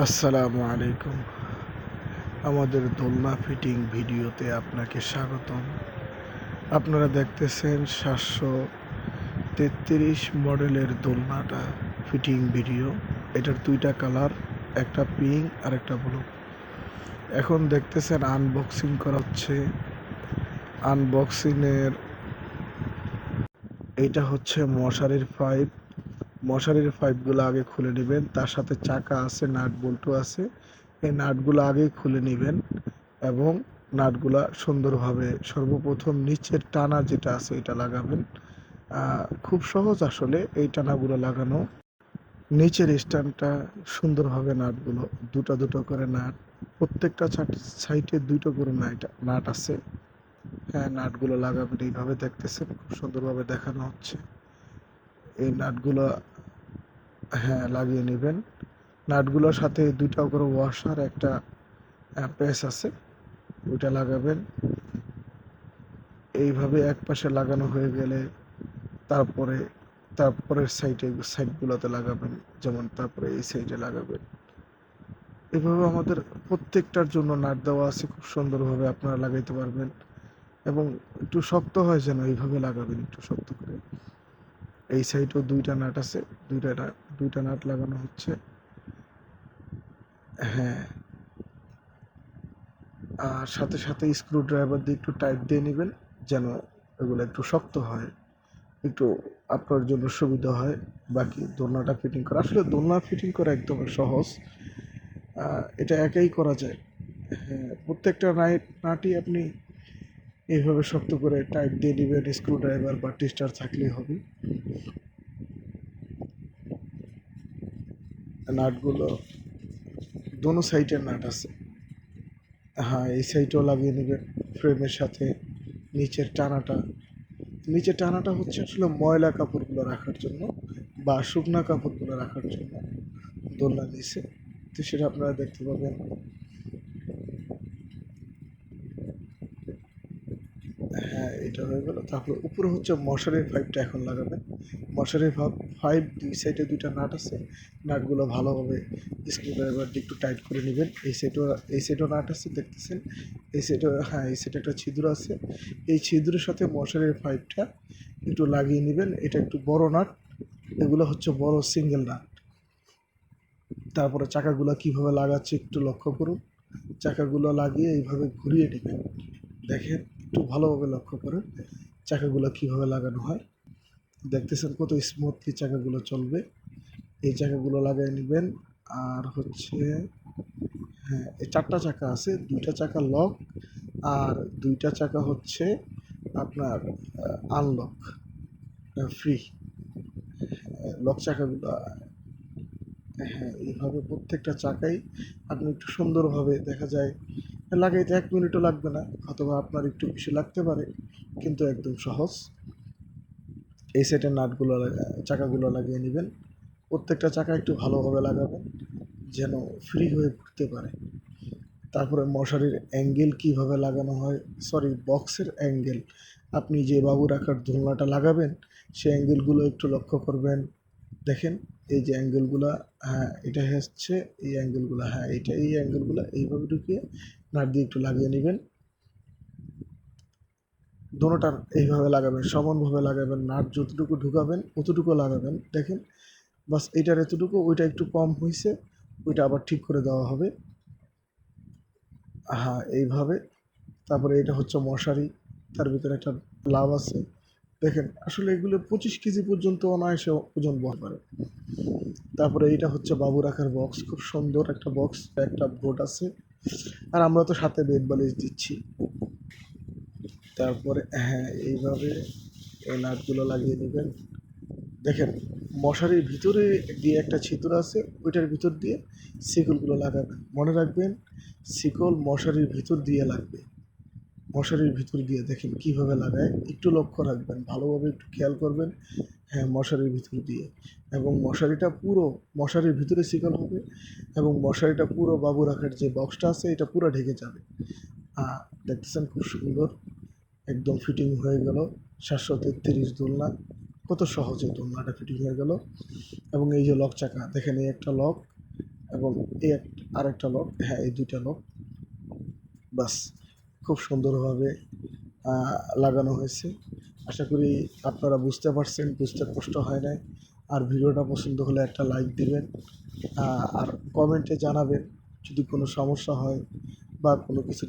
আসসালামু আলাইকুম। আমাদের দোলনা ফিটিং ভিডিওতে আপনাকে স্বাগতম। আপনারা দেখতেছেন সাতশো তেত্রিশ মডেলের দোলনাটা ফিটিং ভিডিও। এটার দুইটা কালার, একটা পিঙ্ক আর একটা ব্লু। এখন দেখতেছেন আনবক্সিং করা হচ্ছে। আনবক্সিংয়ের এইটা হচ্ছে মশারির পাইপ। মশারির পাইপগুলো আগে খুলে নেবেন, তার সাথে চাকা আছে, নাট বল্টু আছে, এই নাটগুলো আগে খুলে নেবেন এবং নাটগুলা সুন্দরভাবে সর্বপ্রথম নিচের টানা যেটা আছে এটা লাগাবেন। খুব সহজ আসলে এই টানাগুলো লাগানো। নিচের স্ট্যান্ডটা সুন্দরভাবে নাটগুলো, দুটো দুটো করে নাট, প্রত্যেকটা সাইডে দুটো করে নাট নাট আছে। হ্যাঁ নাটগুলো লাগাবেন, এইভাবে দেখতেছেন, খুব সুন্দরভাবে দেখানো হচ্ছে। এই নাটগুলো হ্যাঁ লাগিয়ে নেবেন। নাটগুলোর সাথে দুইটা করে ওয়াশার একটা প্যাচ আছে, ওইটা লাগাবেন। এইভাবে এক পাশে লাগানো হয়ে গেলে তারপরে, তারপরের সাইডে সাইডগুলোতে লাগাবেন, যেমন তারপরে এই সাইডে লাগাবেন। এভাবে আমাদের প্রত্যেকটার জন্য নাট দেওয়া আছে, খুব সুন্দরভাবে আপনারা লাগাইতে পারবেন। এবং একটু শক্ত হয় যেন এইভাবে লাগাবেন, একটু শক্ত করে। এই সাইডেও দুইটা নাট আছে। দুইটা নাট দুইটা নাট লাগানো হচ্ছে। হ্যাঁ। আর সাথে সাথে স্ক্রু ড্রাইভার দিয়ে একটু টাইট দিয়ে নেবেন, যেন এগুলো একটু শক্ত হয়। একটু আপনার জন্য সুবিধা হয়। বাকি দোলনাটা ফিটিং করা। আসলে দোলনা ফিটিং করা একদম সহজ। এটা একাই করা যায়। হ্যাঁ প্রত্যেকটা নাইট নাটই আপনি এইভাবে শক্ত করে টাইট দিয়ে নেবেন স্ক্রু ড্রাইভার বা টেস্টার থাকলেই হবে। নাটগুলো, দোনো সাইডের নাট আছে। হ্যাঁ এই সাইডও লাগিয়ে নেবেন ফ্রেমের সাথে নিচের টানাটা। নিচের টানাটা হচ্ছে আসলে ময়লা কাপড়গুলো রাখার জন্য বা শুকনা কাপড়গুলো রাখার জন্য দোলনা নিচে। তো সেটা আপনারা দেখতে পাবেন হ্যাঁ এটা হয়ে গেলো। তারপরে উপরে হচ্ছে মশারির পাইপটা এখন লাগাবেন মশারির পাইপ দুই সাইডে দুইটা নাট আছে। নাটগুলো ভালোভাবে স্ক্রু ড্রাইভার দিয়ে একটু টাইট করে নেবেন। এই সাইডও এই সাইডও নাট আছে, দেখতেছেন? এই সাইডও হ্যাঁ এই সাইডে একটা ছিদ্র আছে। এই ছিদ্রের সাথে মশারির পাইপটা একটু লাগিয়ে নেবেন। এটা একটু বড় নাট। এগুলো হচ্ছে বড় সিঙ্গেল নাট। তারপরে চাকাগুলো কীভাবে লাগাচ্ছে একটু লক্ষ্য করুন। চাকাগুলো লাগিয়ে এইভাবে ঘুরিয়ে নেবেন। দেখেন? একটু ভালোভাবে লক্ষ্য করেন চাকাগুলো কীভাবে লাগানো হয়। দেখতেছেন কত স্মুথলি চাকাগুলো চলবে। এই চাকাগুলো লাগিয়ে নেবেন। আর হচ্ছে হ্যাঁ এই চারটা চাকা আছে, দুইটা চাকা লক আর দুইটা চাকা হচ্ছে আপনার আনলক ফ্রি লক চাকাগুলো হ্যাঁ এইভাবে প্রত্যেকটা চাকাই আপনি একটু সুন্দরভাবে দেখা যায় লাগাইতে এক মিনিটও লাগবে না, অথবা আপনার একটু বেশি লাগতে পারে, কিন্তু একদম সহজ। এই সেটের নাটগুলো চাকাগুলো লাগিয়ে নেবেন। প্রত্যেকটা চাকা একটু ভালোভাবে লাগাবেন, যেন ফ্রি হয়ে ঘুরতে পারে। তারপরে মশারির অ্যাঙ্গেল কীভাবে লাগানো হয় সরি বক্সের অ্যাঙ্গেল আপনি যে বাবু রাখার দোলনাটা লাগাবেন সেই অ্যাঙ্গেলগুলো একটু লক্ষ্য করবেন। দেখেন, এই যে অ্যাঙ্গেলগুলো হ্যাঁ এটা হচ্ছে এই অ্যাঙ্গেলগুলো হ্যাঁ এটা এই অ্যাঙ্গেলগুলো এইভাবে ঢুকিয়ে নাট দিয়ে একটু লাগিয়ে নেবেন। দোনোটার এইভাবে লাগাবেন, সমানভাবে লাগাবেন নাট যতটুকু ঢুকাবেন অতটুকু লাগাবেন। দেখেন, বাস এইটার এতটুকু, ওইটা একটু কম হয়েছে ওইটা আবার ঠিক করে দেওয়া হবে। হ্যাঁ এইভাবে। তারপরে এটা হচ্ছে মশারি, তার ভিতরে একটা লাভ আছে। দেখেন, আসলে এগুলো পঁচিশ কেজি পর্যন্ত অনায়াসে ওজন বহন করে। তারপরে এটা হচ্ছে বাবু রাখার বক্স খুব সুন্দর একটা বক্স একটা বোর্ড আছে। আর আমরা তো সাথে বেড বালিশ দিচ্ছি। তারপরে হ্যাঁ এইভাবে এই নাটগুলো লাগিয়ে নেবেন দেখেন, মশারির ভিতরে দিয়ে একটা ছিদ্র আছে, ওইটার ভিতর দিয়ে শিকলগুলো লাগাবেন। মনে রাখবেন শিকল মশারির ভিতর দিয়ে লাগবে। মশারির ভিতর দিয়ে দেখেন কীভাবে লাগায়। একটু লক্ষ্য রাখবেন, ভালোভাবে একটু খেয়াল করবেন। হ্যাঁ মশারির ভিতর দিয়ে। এবং মশারিটা পুরো, মশারির ভিতরে শিকল হবে এবং মশারিটা পুরো বাবু রাখার যে বক্সটা আছে, এটা পুরো ঢেকে যাবে। দেখতেছেন খুব সুন্দর, একদম ফিটিং হয়ে গেল। সাতশো তেত্রিশ দোলনা, কত সহজে দোলনাটা ফিটিং হয়ে গেল। এবং এই যে লক চাকা, দেখেন এই একটা লক এবং এই এক, আরেকটা লক হ্যাঁ এই দুইটা লক বাস, খুব সুন্দরভাবে লাগানো হয়েছে। আশা করি আপনারা বুঝতে পারছেন, বুঝতে কষ্ট হয় নাই। আর ভিডিওটা পছন্দ হলে একটা লাইক দিবেন আর কমেন্টে জানাবেন যদি কোনো সমস্যা হয় বা কোনো কিছু